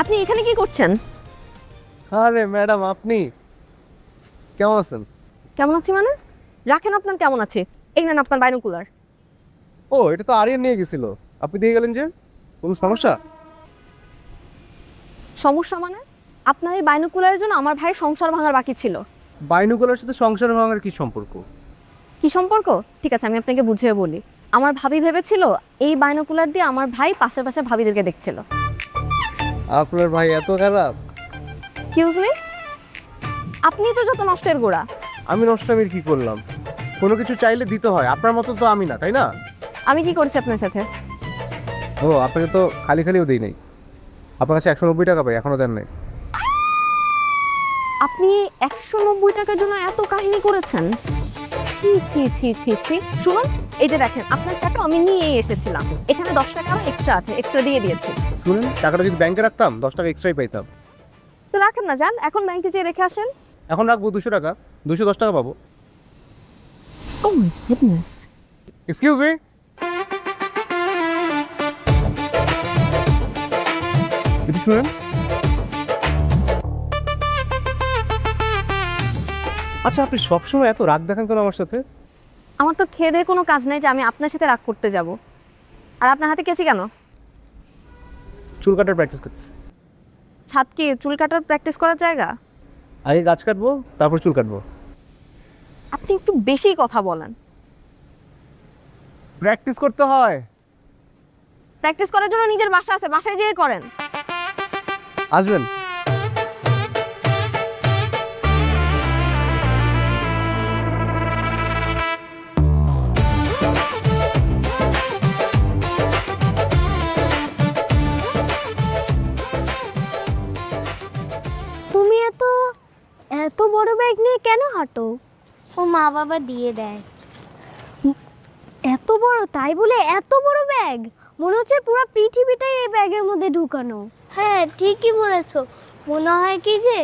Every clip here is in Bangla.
আপনি এখানে কি করছেন? আরে ম্যাডাম আপনি? কেমন আছেন? কেমন আছি মানে? রাখেন আপনার কেমন আছে। এই নেন আপনার বাইনোকুলার। ও এটা তো আরিয়ান নিয়ে গেছিল। আপনি দিয়ে গেলেন যে? কোনো সমস্যা? সমস্যা মানে? আপনার এই বাইনোকুলারের জন্য আমার ভাই সংসার ভাঙার বাকি ছিল। বাইনুকুলার সাথে সংসার ভাঙার কি সম্পর্ক? কি সম্পর্ক? ঠিক আছে আমি আপনাকে বুঝিয়ে বলি। আমার ভাবি ভেবেছিল এই বাইনোকুলার দিয়ে আমার ভাই পাশে পাশে ভাবিদেরকে দেখছিল। আপনার ভাই এত খারাপ? এক্সকিউজ মি আপনি তো যত নষ্টের গোড়া। আমি নষ্টামির কি করলাম? কোনো কিছু চাইলে দিতে হয় আপনার মতো তো আমি না তাই না? আমি কি করেছি আপনার সাথে? ও আপনাকে তো খালি খালিও দিই নাই। আপনার কাছে একশো নব্বই টাকা পাই এখনও দেন নাই। আপনি একশো নব্বই টাকার জন্য এত কাহিনী করেছেন? ছি ছি ছি ছি ছি। শুনুন এই যে দেখেন আপনার টাকা আমি নিয়েই এসেছিলাম। এখানে দশ টাকা এক্সট্রা আছে এক্সট্রা দিয়ে দিয়েছি। শুনুন টাকাটা যদি ব্যাংকে রাখতাম দশ টাকা এক্সট্রাই পাইতাম। তো রাখেন না যান এখন ব্যাংকে যেয়ে রেখে আসেন। এখন রাখব দুশো টাকা দুশো দশ টাকা পাবো। Oh my goodness excuse me একটু শুনেন। আচ্ছা আপনি সবসময় এত রাগ দেখান কেন আমার সাথে? আমার তো খেয়ে দেয়ে কোনো কাজ নেই যে আমি আপনার সাথে রাগ করতে যাব। আর আপনার হাতে কেছি কেন? চুল কাটার প্র্যাকটিস করতেছি। ছাদ কি চুল কাটার প্র্যাকটিস করার জায়গা? আগে গাছ কাটবো তারপর চুল কাটবো। আপনি একটু বেশি কথা বলেন। প্র্যাকটিস করতে হয়। প্র্যাকটিস করার জন্য নিজের বাসা আছে বাসায় যেয়ে করেন। আসবেন। কেন হাঁটো? ও মা বাবা দিয়ে দেয়। এত বড় তাই বলে এত বড় ব্যাগ? মনে হচ্ছে পুরো পৃথিবীটাই এই ব্যাগের মধ্যে ঢুকানো। হ্যাঁ ঠিকই বলেছ। মনে হয় কি যে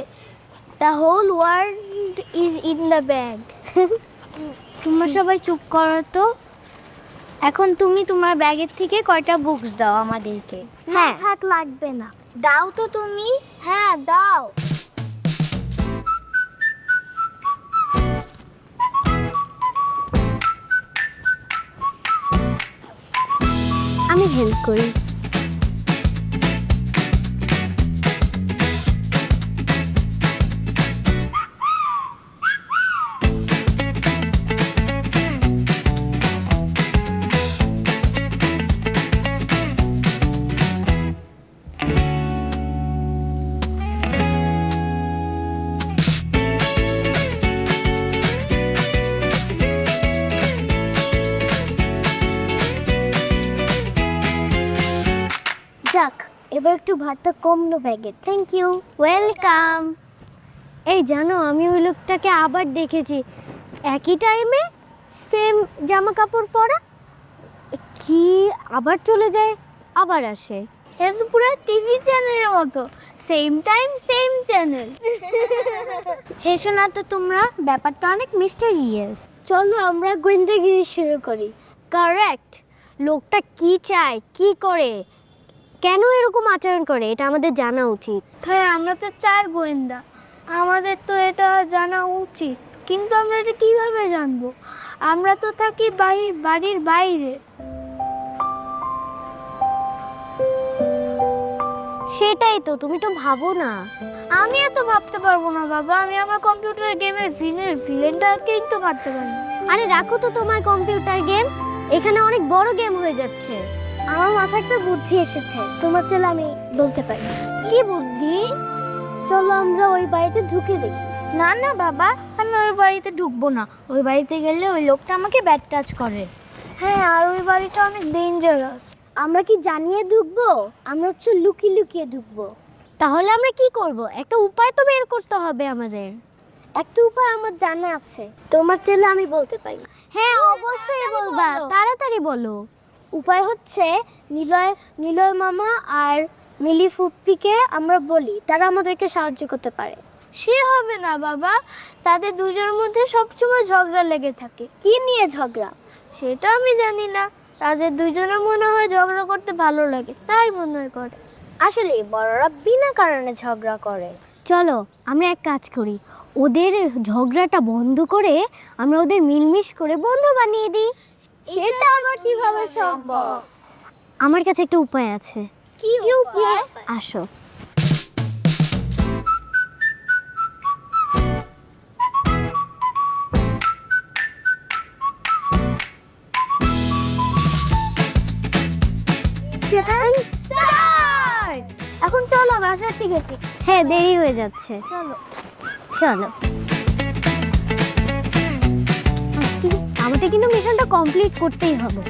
the whole world is in the bag তোমরা সবাই চুপ করো তো। এখন তুমি তোমার ব্যাগের থেকে কয়টা বুকস দাও আমাদেরকে? হ্যাঁ থাক লাগবে না। দাও তো তুমি। হ্যাঁ দাও। হেল্প করি। এবার একটু ভাতটা কমলো ব্যাগে। থ্যাংক ইউ ওয়েলকাম এই জানো আমি ওই লোকটাকে আবার দেখেছি। একই টাইমে সেম জামা কাপড় পরা কি আবার চলে যায় আবার আসে। এটা তো পুরো টিভি চ্যানেলের মতো। সেম টাইম সেম চ্যানেল হেসো না তো তোমরা ব্যাপারটা অনেক মিস্টারিয়াস চলো আমরা গোয়েন্দাগিরি শুরু করি। কারেক্ট লোকটা কি চায় কি করে? কেন এরকম আচরণ করে? এটা আমাদের জানা উচিত। হ্যাঁ আমরা তো চার গোয়েন্দা। আমাদের তো এটা জানা উচিত। কিন্তু আমরা এটা কীভাবে জানব? আমরা তো থাকি বাড়ির বাড়ির বাইরে। সেটাই তো তুমি তো ভাবো না। আমি এত ভাবতে পারব না বাবা। আমি আমার কম্পিউটার গেমের ভিলেন ভিলেনটাকেই তো পারতে পারি। আরে রাখো তো তোমার কম্পিউটার গেম। এখানে অনেক বড় গেম হয়ে যাচ্ছে। আমার মাথায় একটা বুদ্ধি এসেছে। তোমার ছেলে আমি বলতে পারি। কি বুদ্ধি? চলো আমরা ওই বাড়িতে ঢুকে দেখি। না না বাবা আমি ওই বাড়িতে ঢুকবো না। ওই বাড়িতে গেলে ওই লোকটা আমাকে ব্যাড টাচ করে। হ্যাঁ আর ওই বাড়িটা অনেক ডেঞ্জারাস আমরা কি জানিয়ে ঢুকবো? আমরা হচ্ছে লুকিয়ে লুকিয়ে ঢুকবো। তাহলে আমরা কি করব? একটা উপায় তো বের করতে হবে আমাদের। একটা উপায় আমার জানা আছে। তোমার ছেলে আমি বলতে পারি। হ্যাঁ অবশ্যই বলবা। তাড়াতাড়ি বলো। উপায় হচ্ছে নিলয় নিলয় মামা আর মিলি ফুপ্পিকে আমরা বলি, তারা আমাদেরকে সাহায্য করতে পারে। সে হবে না, বাবা। তাদের দুজনের মধ্যে সবসময় ঝগড়া লেগে থাকে। কি নিয়ে ঝগড়া? সেটা আমি জানি না। তাদের দুজনের মনে হয় ঝগড়া করতে ভালো লাগে, তাই মনে হয় করে। আসলে বড়রা বিনা কারণে ঝগড়া করে। চলো, আমরা এক কাজ করি। ওদের ঝগড়াটা বন্ধ করে আমরা ওদের মিলমিশ করে বন্ধু বানিয়ে দিই। সেটা আবার কীভাবে সম্ভব? আমার কাছে একটা উপায় আছে। কি উপায়? আসো। এখন চলো বাসার দিকে হ্যাঁ দেরি হয়ে যাচ্ছে। চলো। চলো। আমাদের কিন্তু মিশনটা কমপ্লিট করতেই হবে।